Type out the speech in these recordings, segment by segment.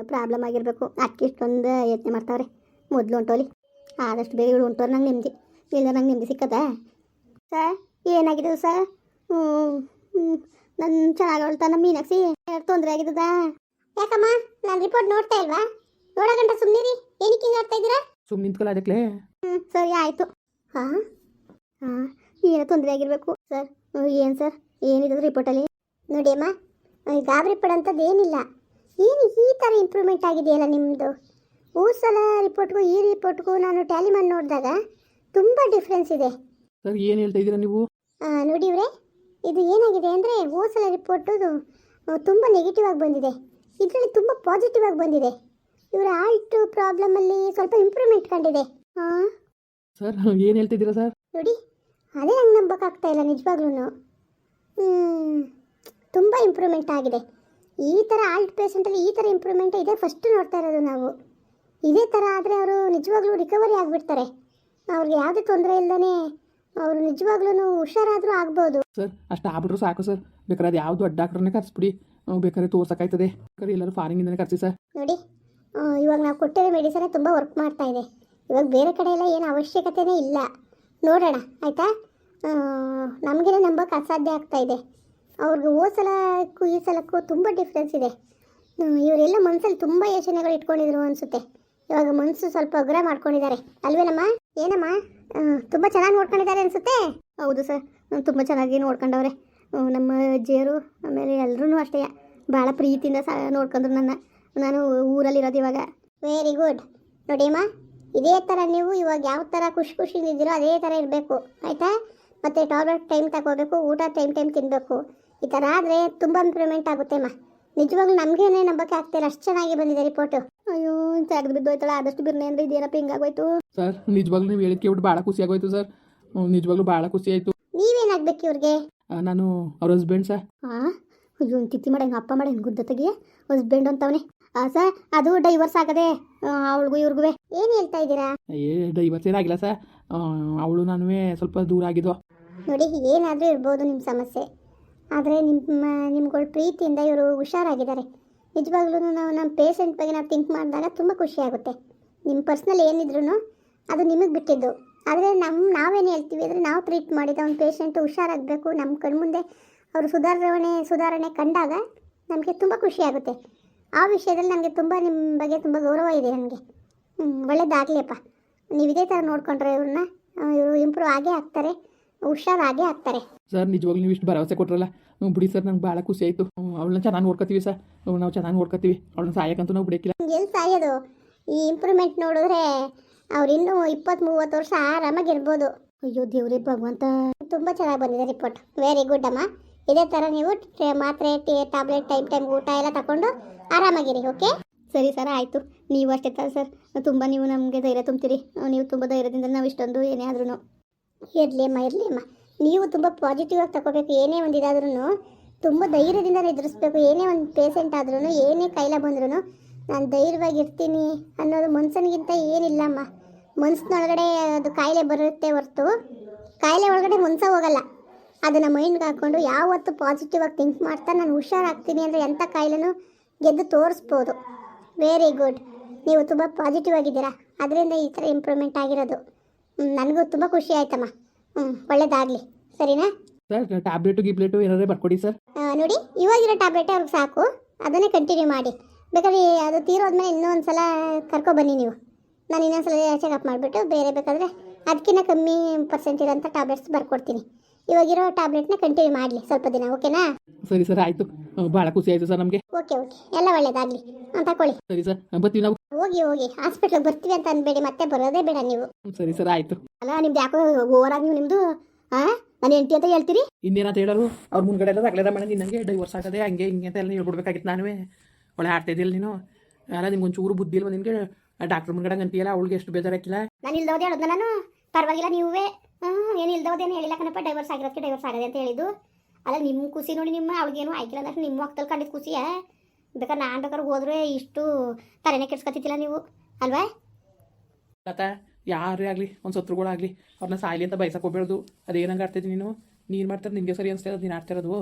ಏನೋ ಪ್ರಾಬ್ಲಮ್ ಆಗಿರಬೇಕು. ಅದಕ್ಕೆ ಇಷ್ಟೊಂದು ಯೋಚನೆ ಮಾಡ್ತಾವ್ರೆ. ಮೊದಲು ಹೊಂಟೋಲಿ ಆದಷ್ಟು ಬೇಗ ಇವಳು ಹೊಂಟೋರು ನಂಗೆ ನೆಮ್ಮದಿ ಇಲ್ಲ ನಂಗೆ ನೆಮ್ಮದಿ ಸಿಕ್ಕದ? ಸರ್ ಏನಾಗಿದೆ ಸರ್ ಹ್ಞೂ ನನ್ನ ಚೆನ್ನಾಗಿ ಹೊಳ್ತಾನ ಮೀನಾಕ್ಸಿ ತೊಂದರೆ ಆಗಿದ್ದದ ಯಾಕಮ್ಮ ನಾನು ರಿಪೋರ್ಟ್ ನೋಡ್ತಾ ಇಲ್ವಾ? ನೋಡೋ ಗಂಟ ಸುಮ್ಮನಿರಿ ಏನಕ್ಕೆ ನೋಡ್ತಾ ಇದ್ದೀರಾ? ಸುಮ್ಮನೆ ನಿಂತ್ಕೊಳ್ಳ ಅದಕ್ಕೆ ಹ್ಞೂ ಸರಿ ಆಯಿತು. ಹಾಂ ಹಾಂ ಏನೋ ತೊಂದರೆ ಆಗಿರಬೇಕು. ಸರ್ ಏನು ಸರ್? ಏನಿದೆ ರಿಪೋರ್ಟಲ್ಲಿ ನೋಡಿ ಅಮ್ಮ ಗಾಬರಿ ಪಡೋಂಥದ್ದು ಏನಿಲ್ಲ. ಏನು ಈ ಥರ ಇಂಪ್ರೂವ್ಮೆಂಟ್ ಆಗಿದೆಯಲ್ಲ ನಿಮ್ಮದು ಹೋದ ಸಲ ರಿಪೋರ್ಟ್ಗೂ ಈ ರಿಪೋರ್ಟ್ಗೂ ನಾನು ಟ್ಯಾಲಿ ಮಾಡಿ ನೋಡಿದಾಗ ತುಂಬ ಡಿಫ್ರೆನ್ಸ್ ಇದೆ. ಸರ್ ಏನು ಹೇಳ್ತಾ ಇದ್ದೀರಾ ನೀವು? ಆ, ನೋಡಿ ಇವರೇ ಇದು ಏನಾಗಿದೆ ಅಂದರೆ ಹೋದ ಸಲ ರಿಪೋರ್ಟು ತುಂಬ ನೆಗೆಟಿವ್ ಆಗಿ ಬಂದಿದೆ. ಇದರಲ್ಲಿ ತುಂಬ ಪಾಸಿಟಿವ್ ಆಗಿ ಬಂದಿದೆ. ಇವರ ಆಲ್ಟ್ ಪ್ರಾಬ್ಲಮಲ್ಲಿ ಸ್ವಲ್ಪ ಇಂಪ್ರೂವ್ಮೆಂಟ್ ಕಂಡಿದೆ. ಹಾಂ ಸರ್ ಏನು ಹೇಳ್ತಾ ಇದ್ದೀರಾ ಸರ್? ನೋಡಿ ಅದೇ ನಂಗೆ ನಂಬಕ್ಕಾಗ್ತಾ ಇಲ್ಲ ನಿಜವಾಗ್ಲೂ ತುಂಬ ಇಂಪ್ರೂವ್ಮೆಂಟ್ ಆಗಿದೆ. ಈ ಥರ ಆಲ್ಟ್ ಪೇಷಂಟಲ್ಲಿ ಈ ಥರ ಇಂಪ್ರೂವ್ಮೆಂಟ್ ಇದೆ ಫಸ್ಟ್ ನೋಡ್ತಾ ಇರೋದು ನಾವು. ಇದೇ ಥರ ಆದರೆ ಅವರು ನಿಜವಾಗ್ಲೂ ರಿಕವರಿ ಆಗಿಬಿಡ್ತಾರೆ. ಅವ್ರಿಗೆ ಯಾವುದೇ ತೊಂದರೆ ಇಲ್ಲದೇ ಅವರು ನಿಜವಾಗ್ಲೂ ಹುಷಾರಾದರೂ ಆಗ್ಬೋದು. ಸರ್ ಅಷ್ಟು ಆಗ್ಬಿಟ್ರು ಸಾಕು ಸರ್. ಬೇಕಾದ್ರೆ ಅದು ಯಾವ ದೊಡ್ಡ ಡಾಕ್ಟ್ರನ್ನೇ ಕರ್ಸ್ಬಿಡಿ. ಬೇಕಾದ್ರೆ ತೋರ್ಸಕ್ಕಾಯ್ತದೆ. ಬೇಕಾದ್ರೆ ಎಲ್ಲರೂ ಫಾರಿನಿಂದನೇ ಕರ್ಸಿ ಸರ್. ನೋಡಿ ಆ, ಇವಾಗ ನಾವು ಕೊಟ್ಟಿರೋ ಮೆಡಿಸನ್ ತುಂಬ ವರ್ಕ್ ಮಾಡ್ತಾ ಇದೆ. ಇವಾಗ ಬೇರೆ ಕಡೆ ಎಲ್ಲ ಏನು ಅವಶ್ಯಕತೆನೇ ಇಲ್ಲ. ನೋಡೋಣ ಆಯಿತಾ? ನಮಗೇನೆ ನಂಬೋಕೆ ಅಸಾಧ್ಯ ಆಗ್ತಾ ಇದೆ. ಅವ್ರಿಗೆ ಓ ಸಲಕ್ಕೂ ಈ ಸಲಕ್ಕೂ ತುಂಬ ಡಿಫ್ರೆನ್ಸ್ ಇದೆ. ಇವರೆಲ್ಲ ಮನಸ್ಸಲ್ಲಿ ತುಂಬ ಯೋಚನೆಗಳು ಇಟ್ಕೊಂಡಿದ್ರು ಅನಿಸುತ್ತೆ. ಇವಾಗ ಮನಸ್ಸು ಸ್ವಲ್ಪ ಉಗ್ರ ಮಾಡ್ಕೊಂಡಿದ್ದಾರೆ. ಅಲ್ವೇನಮ್ಮ? ಏನಮ್ಮ? ತುಂಬ ಚೆನ್ನಾಗಿ ನೋಡ್ಕೊಂಡಿದ್ದಾರೆ ಅನಿಸುತ್ತೆ? ಹೌದು ಸರ್ ತುಂಬ ಚೆನ್ನಾಗಿ ನೋಡ್ಕೊಂಡವ್ರೆ. ನಮ್ಮ ಅಜ್ಜಿಯರು ಆಮೇಲೆ ಎಲ್ಲರೂ ಅಷ್ಟೇ. ಭಾಳ ಪ್ರೀತಿಯಿಂದ ಸಹ ನೋಡ್ಕೊಂಡ್ರು ನನ್ನ. ನಾನು ಊರಲ್ಲಿರೋದು ಇವಾಗ. ವೆರಿ ಗುಡ್ ನೋಡಿಮ್ಮ ಇದೇ ಥರ ನೀವು ಇವಾಗ ಯಾವ ಥರ ಖುಷಿ ಇದ್ದೀರೋ ಅದೇ ಥರ ಇರಬೇಕು. ಆಯಿತಾ? ಮತ್ತು ಟಾಬ್ಲೆಟ್ ಟೈಮ್ ತಗೋಬೇಕು, ಊಟ ಟೈಮ್ ಟೈಮ್ ತಿನ್ನಬೇಕು ಈ ಥರ ಆದರೆ ತುಂಬ ಇಂಪ್ರೂವ್ಮೆಂಟ್ ಆಗುತ್ತೆ ಅಮ್ಮ ನಿಜವಾಗ್ಲೂ ನಮಗೇನೆ ನಂಬಕ್ಕೆ ಆಗ್ತಿಲ್ಲ ಅಷ್ಟು ಚೆನ್ನಾಗಿ ಬಂದಿದೆ ರಿಪೋರ್ಟ್ ಅಯ್ಯೋ ತೆಗೆದು ಬಿದ್ದೋಯ್ತಲ್ಲ ಆದಷ್ಟು ಬಿರ್ನೆ ಅಂದರೆ ಇದೇನಪ್ಪ ಹಿಂಗಾಗೋಯ್ತು? ಸರ್ ನಿಜವಾಗ್ಲೂ ನೀವು ಹೇಳಿದ್ ಕೇಳ್ಬಿಟ್ಟು ಭಾಳ ಖುಷಿ ಆಗೋಯ್ತು ಸರ್. ನಿಜವಾಗ್ಲೂ ಭಾಳ ಖುಷಿ ಆಯಿತು. ನೀವೇನಾಗಬೇಕು ಇವ್ರಿಗೆ? ನಾನು ಅವ್ರ ಹಸ್ಬೆಂಡ್ ಸರ್. ಹಾಂ ಅಯ್ಯೋ ಇವ್ನ್ ತಿತ್ತಿ ಮಾಡ ಅಪ್ಪ ಮಾಡ ಗುದ್ದ ತೆಗಿಯ ಹಸ್ಬೆಂಡ್ ಅಂತವನೇ. ಸರ್ ಅದು ಡೈವರ್ಸ್ ಆಗದೆ ಅವಳಿಗೂ ಇವ್ರಿಗೂ ಏನು ಹೇಳ್ತಾ ಇದ್ದೀರಾ? ಏ ಡೈವರ್ಸ್ ಏನಾಗಿಲ್ಲ ಸರ್. ಅವಳು ನಾನು ಸ್ವಲ್ಪ ದೂರ ಆಗಿದ್ವು. ನೋಡಿ ಏನಾದರೂ ಇರ್ಬೋದು ನಿಮ್ಮ ಸಮಸ್ಯೆ. ಆದರೆ ನಿಮ್ಮ, ನಿಮ್ಗಳ ಪ್ರೀತಿಯಿಂದ ಇವರು ಹುಷಾರಾಗಿದ್ದಾರೆ. ನಿಜವಾಗ್ಲೂ ನಾವು ನಮ್ಮ ಪೇಷಂಟ್ ಬಗ್ಗೆ ನಾವು ಥಿಂಕ್ ಮಾಡಿದಾಗ ತುಂಬ ಖುಷಿಯಾಗುತ್ತೆ ನಿಮ್ಮ ಪರ್ಸ್ನಲ್ ಏನಿದ್ರು ಅದು ನಿಮಗೆ ಬಿಟ್ಟಿದ್ದು. ಆದರೆ ನಮ್ಮ ನಾವೇನು ಹೇಳ್ತೀವಿ ಅಂದರೆ ನಾವು ಟ್ರೀಟ್ ಮಾಡಿದ ಒಂದು ಪೇಷಂಟ್ ಹುಷಾರಾಗಬೇಕು ನಮ್ಮ ಕಣ್ಮುಂದೆ ಅವರು ಸುಧಾರಣೆ ಸುಧಾರಣೆ ಕಂಡಾಗ ನಮಗೆ ತುಂಬ ಖುಷಿಯಾಗುತ್ತೆ ಆ ವಿಷಯದಲ್ಲಿ ನನಗೆ ತುಂಬ ನಿಮ್ಮ ಬಗ್ಗೆ ತುಂಬ ಗೌರವ ಇದೆ ನನಗೆ ಒಳ್ಳೇದಾಗಲಿಯಪ್ಪ. ನೀವು ಇದೇ ಥರ ನೋಡಿಕೊಂಡ್ರೆ ಇವ್ರನ್ನ, ಇವರು ಇಂಪ್ರೂವ್ ಆಗೇ ಆಗ್ತಾರೆ, ಹುಷಾರಾಗೇ ಆಗ್ತಾರೆ. ಸರ್, ನಿಜವಾಗ್ಲೂ ನೀವು ಇಷ್ಟು ಭರವಸೆ ಕೊಟ್ರಲ್ಲ? ಬಿಡಿ ಸರ್, ನಂಗೆ ಭಾಳ ಖುಷಿ ಆಯಿತು. ಅವಳನ್ನ ಚೆನ್ನಾಗಿ ನೋಡ್ಕೊತೀವಿ ಸರ್. ನಾವು ಚೆನ್ನಾಗಿ ನೋಡ್ಕೊತೀವಿ ಅವಳನ್ನ ಸಾಯಕ್ಕಂತೂ ನಾವು ಬಿಡೋಕ್ಕಿಲ್ಲ. ಎಲ್ಲಿ ಸಾಯೋದು? ಈ ಇಂಪ್ರೂವ್ಮೆಂಟ್ ನೋಡಿದ್ರೆ ಅವ್ರು ಇನ್ನೂ ಇಪ್ಪತ್ತು ಮೂವತ್ತು ವರ್ಷ ಆರಾಮಾಗಿರ್ಬೋದು ಅಯ್ಯೋ, ದೇವ್ರಿ, ಭಗವಂತ. ತುಂಬ ಚೆನ್ನಾಗಿ ಬಂದಿದೆ ರಿಪೋರ್ಟ್ ವೆರಿ ಗುಡ್ ಅಮ್ಮ. ಇದೇ ಥರ ನೀವು ಮಾತ್ರೆ, ಟೇ ಟ್ಯಾಬ್ಲೆಟ್ ಟೈಮ್ ಟೈಮ್ ಊಟ ಎಲ್ಲ ತಗೊಂಡು ಆರಾಮಾಗಿರಿ ಓಕೆ ಸರಿ ಸರ್, ಆಯಿತು. ನೀವು ಅಷ್ಟೇ ತರ ಸರ್. ತುಂಬ ನೀವು ನಮಗೆ ಧೈರ್ಯ ತುಂಬ್ತೀರಿ. ನೀವು ತುಂಬ ಧೈರ್ಯದಿಂದ ನಾವು ಇಷ್ಟೊಂದು ಏನೇ ಆದ್ರೂ ಇರಲಿ ಅಮ್ಮ ಇರಲಿ ಅಮ್ಮ. ನೀವು ತುಂಬ ಪಾಸಿಟಿವ್ ಆಗಿ ತಗೋಬೇಕು, ಏನೇ ಒಂದು ಇದಾದ್ರೂ ತುಂಬ ಧೈರ್ಯದಿಂದ ಎದುರಿಸ್ಬೇಕು, ಏನೇ ಒಂದು ಪೇಷೆಂಟ್ ಆದ್ರೂ ಏನೇ ಕೈಲ ಬಂದ್ರೂ ನಾನು ಧೈರ್ಯವಾಗಿ ಇರ್ತೀನಿ ಅನ್ನೋದು ಮನ್ಸನಿಗಿಂತ ಏನಿಲ್ಲಮ್ಮ ಮನ್ಸಿನೊಳಗಡೆ ಅದು ಕಾಯಿಲೆ ಬರುತ್ತೆ ಹೊರತು, ಕಾಯಿಲೆ ಒಳಗಡೆ ಮನ್ಸ ಹೋಗಲ್ಲ. ಅದನ್ನು ಮೈಂಡ್ಗೆ ಹಾಕ್ಕೊಂಡು ಯಾವತ್ತು ಪಾಸಿಟಿವ್ ಆಗಿ ಥಿಂಕ್ ಮಾಡ್ತಾ ನಾನು ಹುಷಾರಾಗ್ತೀನಿ ಅಂದರೆ ಎಂಥ ಕಾಯಿಲೆನೂ ಗೆದ್ದು ತೋರಿಸ್ಬೋದು. ವೆರಿ ಗುಡ್ ನೀವು ತುಂಬ ಪಾಸಿಟಿವ್ ಆಗಿದ್ದೀರಾ. ಅದರಿಂದ ಈ ಥರ ಇಂಪ್ರೂವ್ಮೆಂಟ್ ಆಗಿರೋದು. ನನಗೂ ತುಂಬ ಖುಷಿ ಆಯ್ತಮ್ಮ. ಹ್ಞೂ ಒಳ್ಳೇದಾಗಲಿ. ಸರಿನಾ? ಸರ್ ಟ್ಯಾಬ್ಲೆಟು ಗಿಬ್ಲೆಟು ಏನಾದ್ರೆ ಬರ್ಕೊಡಿ ಸರ್. ನೋಡಿ ಇವಾಗಿರೋ ಟ್ಯಾಬ್ಲೆಟ್ ಅವ್ರಿಗೆ ಸಾಕು. ಅದನ್ನೇ ಕಂಟಿನ್ಯೂ ಮಾಡಿ. ಬೇಕಾದ್ರೆ ಅದು ತೀರೋದ್ಮೇಲೆ ಇನ್ನೊಂದು ಸಲ ಕರ್ಕೊಬನ್ನಿ ನೀವು. ನಾನು ಇನ್ನೊಂದು ಸಲ ಚೆಕಪ್ ಮಾಡಿಬಿಟ್ಟು ಬೇರೆ ಬೇಕಾದರೆ ಅದಕ್ಕಿಂತ ಕಮ್ಮಿ ಪರ್ಸೆಂಟ್ ಇರೋಂಥ ಟ್ಯಾಬ್ಲೆಟ್ಸ್ ಬರ್ಕೊಡ್ತೀನಿ. ಇವಾಗಿರೋ ಟ್ಯಾಬ್ಲೆಟ್ನ ಕಂಟಿನ್ಯೂ ಮಾಡಲಿ ಸ್ವಲ್ಪ ದಿನ ಓಕೆನಾ ಸರಿ ಸರ್ ಆಯ್ತು. ಬಹಳ ಖುಷಿ ಆಯ್ತು ಸರ್ ನಮಗೆ. ಓಕೆ ಓಕೆ ಎಲ್ಲ ಒಳ್ಳೇದಾಗಲಿ. ಅಂತ ತಗೊಳ್ಳಿ ಸರಿ ಸರ್ ಬರ್ತೀವಿ ನಾವು. ಹೋಗಿ ಹೋಗಿ. ಹಾಸ್ಪಿಟ್ಲಿಗೆ ಬರ್ತೀವಿ ಅಂತ ಅನ್ಬೇಡಿ ಮತ್ತೆ ಬರೋದೇ ಬೇಡ ನೀವು. ಸರಿ ಸರ್ ಆಯ್ತು. ಅಲ್ಲ ನಿಮ್ದು ಯಾಕೋ ಓವರಾಗಿ ನೀವು ನಿಮ್ಮದು ಹಾ ನಾನು ಎಂಟಿ ಅಂತ ಹೇಳ್ತೀರಿ? ಇನ್ನೇನಂತ ಹೇಳೋರು? ಅವ್ರ ಮುಂದ್ಗಡೆ ಎಲ್ಲ ತಗಲೇದ ಮಾಡಿ ನಿನ್ನಂಗೆ ಡೈವರ್ಸ್ ಆಗದೆ ಹಂಗೆ ಹಿಂಗೆ ಅಂತ ಎಲ್ಲ ಹೇಳ್ಬಿಡ್ಬೇಕಾಗಿತ್ತು ನಾನುವೇ. ಒಳ್ಳೆ ಆಡ್ತಾ ಇದ್ದಿಲ್ಲ ನೀನು. ಅಲ್ಲ ನಿಮ್ಗೆ ಒಂಚೂರು ಬುದ್ಧಿ ಇಲ್ವ ನಿನಗೆ? ಡಾಕ್ಟರ್ ಮುಂದ್ಗಡೆ ಅಂತೀಯಲ್ಲ ಅವಳಿಗೆ ಎಷ್ಟು ಬೇಜಾರಾಗಿಲ್ಲ ನಾನು ಇಲ್ದೋದೆ ಹೇಳೋದು ನಾನು? ಪರವಾಗಿಲ್ಲ ನೀವೇ ಹಾಂ ಏನು ಇಲ್ದೋದೇನು ಹೇಳಿಲ್ಲ ಕಣಪ್ಪ ಡೈವರ್ಸ್ ಆಗಿರೋದಕ್ಕೆ ಡೈವರ್ಸ್ ಆಗದೆ ಅಂತ ಹೇಳಿದ್ದು. ಅಲ್ಲ ನಿಮ್ಮ ಖುಷಿ ನೋಡಿ ನಿಮ್ಮ ಅವಳಿಗೇನು ಆಯ್ಕಿಲ್ಲ ಅಂದ್ರೆ ನಿಮ್ಮ ಮಕ್ಕಳು ಕಂಡಿದ್ದು ಖುಷಿಯೇ ಬೇಕಾದ್ರೆ ನಾನು ಬೇಕಾದ್ರೆ ಹೋದ್ರೆ ಇಷ್ಟು ತಲೆನೇ ಕೆಡ್ಸ್ಕೊತಿದ್ದಿಲ್ಲ ನೀವು, ಅಲ್ವಾ? ಲತಾ ಯಾರೇ ಆಗಲಿ, ಒಂದು ಆಗಲಿ ಅವ್ರನ್ನ ಸಾಯ್ಲಿ ಅಂತ ಬಯಸಕ್ಕೆ ಹೋಗ್ಬೇಡ್ದು. ಅದೇನಂಗೆ ಆಡ್ತಿದ್ದಿ ನೀನು? ನೀನು ಮಾಡ್ತಾರೆ ನಿಮಗೆ ಸರಿ ಅನಿಸ್ತಾ ಇರೋದು ನೀನು ಆಡ್ತಾ ಇರೋದು.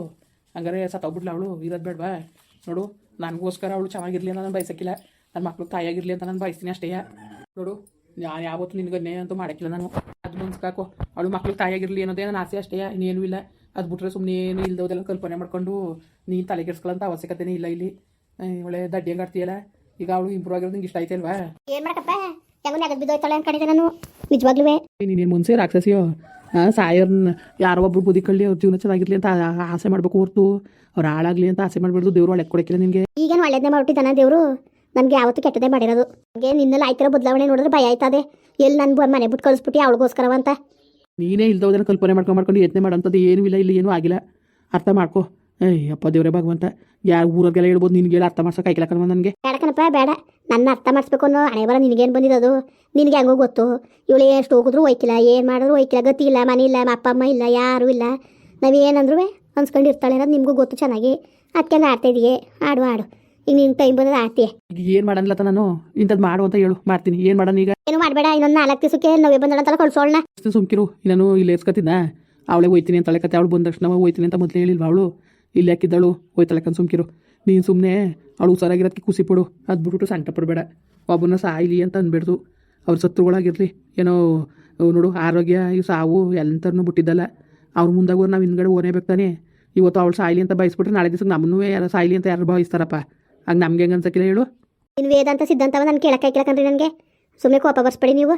ಹಂಗಾರೆ ಸತ್ತೋಗ್ಬಿಡ್ಲ ಅವಳು, ಇರೋದು ಬೇಡವಾ? ನೋಡು, ನನಗೋಸ್ಕರ ಅವಳು ಚೆನ್ನಾಗಿರಲಿ ಅಂತ ನಾನು ಬಯಸಕ್ಕಿಲ್ಲ ನನ್ನ ಮಕ್ಳು ತಾಯಿಯಾಗಿರಲಿ ಅಂತ ನಾನು ಬಯಸ್ತೀನಿ ಅಷ್ಟೇ. ನೋಡು, ನಾನು ಯಾವತ್ತೂ ನಿನಗನ್ನೇ ಅಂತೂ ಮಾಡೋಕ್ಕಿಲ್ಲ ನಾನು. ಅದು ಮನ್ಸ್ಕಾಕು ಅವಳು ಮಕ್ಳು ತಾಯಿಯಾಗಿರಲಿ ಅನ್ನೋದೇ ನನ್ನ ಆಸೆ ಅಷ್ಟೇ. ಇನ್ನೇನು ಇಲ್ಲ. ಅದು ಬಿಟ್ರೆ ಸುಮ್ಮನೆ ಏನು ಇಲ್ದೋದೆಲ್ಲ ಕಲ್ಪನೆ ಮಾಡ್ಕೊಂಡು ನೀನು ತಲೆ ಕೆಡ್ಸ್ಕೊಳ್ಳೋಂಥ ಅವಶ್ಯಕತೆನೇ ಇಲ್ಲ ಇಲ್ಲಿ. ಒಳ್ಳೆ ದಡ್ಡಿ ಹಂಗೆ ಆಡ್ತೀಯಲ್ಲ? ಈಗ ಅವಳು ಇಂಪ್ರೂವ್ ಆಗಿರೋದು ನಿಂಗೆ ಇಷ್ಟ ಆಯ್ತಲ್ವಾ ಏನು ಮಾಡಕಪ್ಪ? ಹೆಂಗೂ ನೆಗದ್ ಬಿದ್ದೋಯ್ತಾಳೆ ಅನ್ಕೊಂಡಿದ್ದೆ ನಾನು. ನಿಜವಾಗ್ಲೂ ನೀನೇನು ಮುಂಚೆ ರಾಕ್ಷಸಿಯೋ? ಸಾಯರ್ನ ಯಾರೋ ಒಬ್ರು ಬುದ್ಧಿ ಕಳ್ಳಿ ಅವ್ರ ಜೀವನ ಚೆನ್ನಾಗಿರ್ಲಿ ಅಂತ ಆಸೆ ಮಾಡಬೇಕು ಹೊರ್ತು. ಅವ್ರು ಹಾಳಾಗ್ಲಿ ಅಂತ ಆಸೆ ಮಾಡಬಾರ್ದು ದೇವ್ರು ಒಳ್ಳೆ ಕೊಡಕ್ಕಿಲ್ಲ ನಿನಗೆ. ಈಗೇನು ಒಳ್ಳೇದೇ ಮಾಡ್ಬಿಟ್ಟಿದ್ದಾನ ದೇವರು? ನನಗೆ ಯಾವತ್ತೂ ಕೆಟ್ಟದೇ ಮಾಡಿರೋದು. ನನಗೆ ನಿನ್ನಲ್ಲಿ ಆಯ್ತಿರೋ ಬದಲಾವಣೆ ನೋಡಿದ್ರೆ ಭಯ ಆಯ್ತದೆ. ಎಲ್ಲಿ ನನ್ನ ಮನೆ ಬಿಟ್ಟು ಕಳಿಸ್ಬಿಟ್ಟು ಅವಳಿಗೋಸ್ಕರವಂತ ನೀನೇ ಇಲ್ದೋದನ್ನ ಕಲ್ಪನೆ ಮಾಡ್ಕೊಂಡು ಮಾಡ್ಕೊಂಡು ಯತ್ನೆ ಮಾಡೋಂಥದ್ದು ಏನೂ ಇಲ್ಲ ಇಲ್ಲಿ ಏನೂ ಆಗಿಲ್ಲ. ಅರ್ಥ ಮಾಡ್ಕೊ. ಏಯ್ ಅಪ್ಪ ದೇವರೇ ಭಗವಂತ. ಯಾರು ಊರಾಗೆಲ್ಲ ಹೇಳ್ಬೋದು ನಿನ್ಗೆ ಹೇಳಿ ಅರ್ಥ ಮಾಡ್ಸೋಕೆ ಆಯ್ಕಿಲ್ಲ ಕಣವ ನನಗೆ. ಬೇಡ ಕಣಪ್ಪ ಬೇಡ. ನನ್ನ ಅರ್ಥ ಮಾಡಿಸ್ಬೇಕು ಅನ್ನೋ ಹಣೆ ಬರ ನಿನಗೇನು ಬಂದಿರೋದು? ನಿನಗೆ ಹೆಂಗೋ ಗೊತ್ತು. ಇವಳು ಎಷ್ಟು ಹೋಗಿದ್ರು ಒಯ್ಕಿಲ್ಲ ಏನು ಮಾಡಿದ್ರು ಒಯ್ಕಿಲ್ಲ ಗತಿ ಇಲ್ಲ ಮನೆ ಇಲ್ಲ ಅಪ್ಪ ಅಮ್ಮ ಇಲ್ಲ ಯಾರೂ ಇಲ್ಲ. ನಾವೇನಂದ್ರೂ ಅನ್ಸ್ಕೊಂಡಿರ್ತಾಳೆ ಅನ್ನೋದು ನಿಮಗೂ ಗೊತ್ತು ಚೆನ್ನಾಗಿ. ಅದಕ್ಕೆ ಆಡ್ತಾ ಇದೆಯೇ? ಆಡು ಆಡು. ಈಗ ನಿನ್ ಟೈಮ್ ಆಡ್ತೀಯ ಈಗ ಏನು ಮಾಡನ್ಲತ್ತ ನಾನು? ಇಂಥದ್ದು ಮಾಡು ಅಂತ ಹೇಳು ಮಾಡ್ತೀನಿ. ಏನು ಮಾಡೋಣ ಈಗ? ಏನು ಮಾಡಬೇಡ ಇನ್ನೊಂದು ನಾಲ್ಕು ದಿವಸಕ್ಕೆ ನೋವೇ ಅಂತ ಕಳ್ಸೋಣ ಅಷ್ಟು ಸುಮ್ಕಿರು ನಾನು ಇಲ್ಲಿ ಎಸ್ಕತ್ತಿದ್ದ ಅವಳೇ ಹೋಯ್ತೀನಿ ಅಂತ ಕತೆ ಅವಳು ಬಂದ ತಕ್ಷಣ ಹೋಯ್ತೀನಿ ಅಂತ ಮೊದಲೇ ಹೇಳಿಲ್ವ ಅವಳು? ಇಲ್ಲಿ ಹಾಕಿದ್ದಳು ಕನ್ ಸುಮ್ಕಿರು. ನೀನು ಸುಮ್ಮನೆ ಅವಳು ಹುಷಾರಾಗಿರೋದಕ್ಕೆ ಖುಷಿ ಪಡು ಅದು ಬಿಟ್ಬಿಟ್ಟು ಸಂಕಟ ಪಡಬೇಡ. ಒಬ್ಬನ ಸಾಯ್ಲಿ ಅಂತ ಅನ್ಬೇಡ್ದು. ಅವ್ರ ಶತ್ರುಗಳಾಗಿರ್ಲಿ ಏನೋ ನೋಡು ಆರೋಗ್ಯ ಇವು ಸಾವು ಎಲ್ಲಂತರನು ಬಿಟ್ಟಿದ್ದಲ್ಲ. ಅವ್ರ ಮುಂದಾಗ ನಾವು ಹಿಂದ್ಗಡೆ ಓನೇಬೇಕು ತಾನೆ. ಇವತ್ತು ಅವಳು ಸಾಯ್ಲಿ ಅಂತ ಬಯಸ್ಬಿಟ್ರೆ ನಾಳೆ ದಿವಸಕ್ಕೆ ನಮ್ಮನ್ನೂ ಯಾರು ಸಾಯ್ಲಿ ಅಂತ ಯಾರು ಭಾವಿಸ್ತಾರಪ್ಪ? ಆಗ ನಮ್ಗೆ ಹೆಂಗೆ ಅನ್ಸಕ್ಕಿಲ್ಲ ಹೇಳು. ನೀನು ವೇದಾಂತ ಸಿದ್ಧಾಂತವ ನಾನು ಕೇಳಕ್ಕೆ ಕೇಳಕ್ಕನ್ರಿ ನನಗೆ. ಸುಮ್ಮನೆ ಕೋಪ ಬರ್ಸ್ಬೇಡಿ ನೀವು.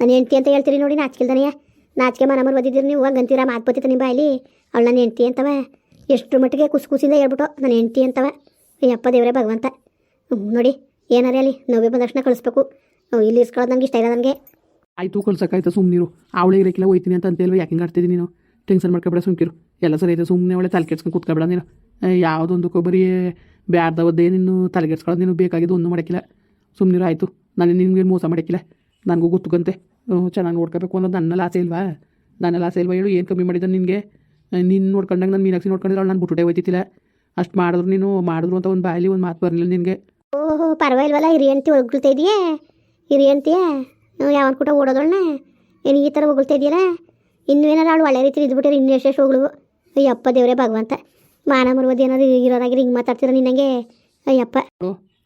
ನಾನು ಹೆಂಡ್ತಿ ಅಂತ ಹೇಳ್ತೀರಿ ನೋಡಿ ನಾಚಿಕೆಲ್ದನೆಯ ನಾಚಿಕೆ ಮನ ಮರು ಓದಿದ್ದೀರಿ ನೀವು. ಗಂತೀರ ಮಾತು ಬತ್ತಿತ್ತು ನಿಮ್ಮ ಬಾಯಲ್ಲಿ. ಅವಳು ನನ್ನ ಹೆಂಡ್ತಿ ಅಂತವ. ಎಷ್ಟು ಮಟ್ಟಿಗೆ ಕುಸು ಕುಸಿಂದ ಹೇಳ್ಬಿಟ್ಟು ನನ್ನ ಹೆಂಡ್ತಿ ಅಂತವ. ಅಪ್ಪ ದೇವರೇ ಭಗವಂತ. ನೋಡಿ ಏನಾರೇ ಅಲ್ಲಿ. ನೋವೇ ಬಂದ ತಕ್ಷಣ ಕಳಿಸ್ಬೇಕು. ಇಲ್ಲಿ ಇಸ್ಕೊಳ್ಳೋದು ನನಗೆ ಇಷ್ಟ ಇಲ್ಲ ನನಗೆ. ಆಯಿತು ಕಳ್ಸೋಕ್ಕಾಯ್ತು ಸುಮ್ಮನಿರು ಅವಳೇ ಇರಕ್ಕಿಲ್ಲ ಹೋಯ್ತೀನಿ ಅಂತ ಅಂತೇಳಿ ಯಾಕೆ ಹಿಂಗೆ ಆಡ್ತಿದ್ದೀನಿ ನೀನು? ಟೆನ್ಷನ್ ಮಾಡ್ಕೊಬೇಡ ಸುಮ್ಕಿರು. ಎಲ್ಲ ಸರಿ ಐತೆ ಸುಮ್ಮನೆ ಒಳ್ಳೆ ತಲೆ ಕೆಡ್ಸ್ಕೊಂಡು ಕೂತ್ಕೊಬೇಡ ನೀನು. ಯಾವುದೊಂದು ಯಾವುದೊಂದಕ್ಕೂ ಬರೀ ಬ್ಯಾಡ್ದವದ್ದೇ ನೀನು ತಲೆಗೆಡ್ಸ್ಕೊಳ್ಳೋದು ನೀನು ಬೇಕಾಗಿದ್ದು ಒಂದು ಮಾಡೋಕ್ಕಿಲ್ಲ ಸುಮ್ಮನಿರು ಆಯಿತು. ನಾನು ನಿನಗೆ ಮೋಸ ಮಾಡೋಕ್ಕಿಲ್ಲ ನನಗೂ ಗೊತ್ತುಗಂತೆ. ಚೆನ್ನಾಗಿ ನೋಡ್ಕೋಬೇಕು ಅನ್ನೋದು ನನ್ನ ಲಾಸೆ ಇಲ್ವಾ? ನನ್ನ ಲಾಸೆ ಇಲ್ವಾ ಹೇಳು, ಏನು ಕಮ್ಮಿ ಮಾಡಿದ ನಿನಗೆ? ನೀನು ನೋಡ್ಕೊಂಡಾಗ ನಾನು ಮೀನಾಕ್ಷಿ ನೋಡ್ಕೊಂಡಿದ್ರೆ ನಾನು ಬಿಟ್ಟುಟೇ ಹೋಯ್ತಿಲ್ಲ ಅಷ್ಟು ಮಾಡಿದ್ರು ನೀನು, ಮಾಡಿದ್ರು ಅಂತ ಒಂದು ಬಾಯಲ್ಲಿ ಒಂದು ಮಾತು ಬರಲಿಲ್ಲ ನಿನಗೆ. ಓಹೋ, ಪರವಾಗಿಲ್ವಲ್ಲ, ಹಿರಿಯಂತಿ ಒಗ್ಗುಳ್ತಾ ಇದೆಯೇ? ಹಿರಿಯಂತಿಯೇ? ಯಾವನ್ ಕೂಟ ಓಡೋದೊಳ್ಳೆ ಏನು ಈ ಥರ ಹೊಗಳ್ತಾ ಇದೆಯಲ್ಲ? ಇನ್ನೂ ಏನಾರು ಅವಳು ಒಳ್ಳೆ ರೀತಿ ಇದ್ಬಿಟ್ಟಿರಿ ಇನ್ನೂ ಎಷ್ಟೆಷ್ಟು ಹೋಗ್ಳು ಅಯ್ಯಪ್ಪ ದೇವರೇ ಭಗವಂತ. ಮಾನ ಮರುವುದು ಏನಾದ್ರು ಇರೋದಾಗಿರಿ ಹಿಂಗೆ ಮಾತಾಡ್ತೀರ ನಿನಗೆ ಅಯ್ಯಪ್ಪ.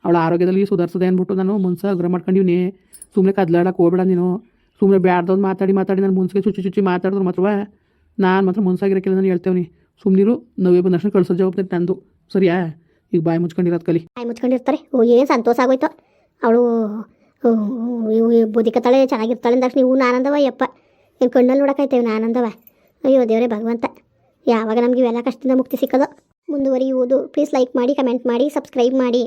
ಅವಳ ಆರೋಗ್ಯದಲ್ಲಿ ಸುಧಾರಿಸದೆ ಅಂದ್ಬಿಟ್ಟು ನಾನು ಮುನ್ಸ ಅಗ್ರ ಮಾಡ್ಕೊಂಡಿವ್ನಿ. ಸುಮ್ಮನೆ ಕದ್ಲಾಡಕ್ಕೆ ಹೋಗ್ಬೇಡ ನೀನು. ಸುಮ್ಮನೆ ಬ್ಯಾಡ್ದೊಂದು ಮಾತಾಡಿ ಮಾತಾಡಿ ನಾನು ಮುನ್ಸಿಗೆ ಚುಚ್ಚಿ ಚುಚ್ಚಿ ಮಾತಾಡಿದ್ರು ಮಾತ್ರ ನಾನು ಮಾತ್ರ ಮುನ್ಸಾಗಿರೋಕ್ಕಿಲ್ಲ ನಾನು ಹೇಳ್ತೇವ್ನಿ. ಸುಮ್ಮನಿರು ನವೇ ಬಂದ ತಕ್ಷಣ ಕಳ್ಸೋ ಜವಾಬ್ದಾರಿ ನಂದು. ಸರಿಯಾ? ಈಗ ಬಾಯಿ ಮುಚ್ಕೊಂಡಿರೋದು ಕಲಿ. ಬಾಯಿ ಮುಚ್ಕೊಂಡಿರ್ತಾರೆ. ಓ ಏನು ಸಂತೋಷ ಆಗೋಯ್ತು. ಅವಳು ಬುದ್ಧಿ ಕತ್ತಾಳೆ ಚೆನ್ನಾಗಿರ್ತಾಳೆ ಅಂದ ತಕ್ಷಣ ಇವು ನಾನಂದವ ಯಪ್ಪ ನಿಮ್ಮ ಕಣ್ಣಲ್ಲಿ ನೋಡೋಕೈತೇವೆ ನಾನಂದವ? ಅಯ್ಯೋ ದೇವರೇ ಭಗವಂತ. ಯಾವಾಗ ನಮಗೆ ಇವೆಲ್ಲ ಕಷ್ಟದಿಂದ ಮುಕ್ತಿ ಸಿಕ್ಕದೋ ಮುಂದುವರಿಯುವುದು. ಪ್ಲೀಸ್ ಲೈಕ್ ಮಾಡಿ ಕಮೆಂಟ್ ಮಾಡಿ ಸಬ್ಸ್ಕ್ರೈಬ್ ಮಾಡಿ.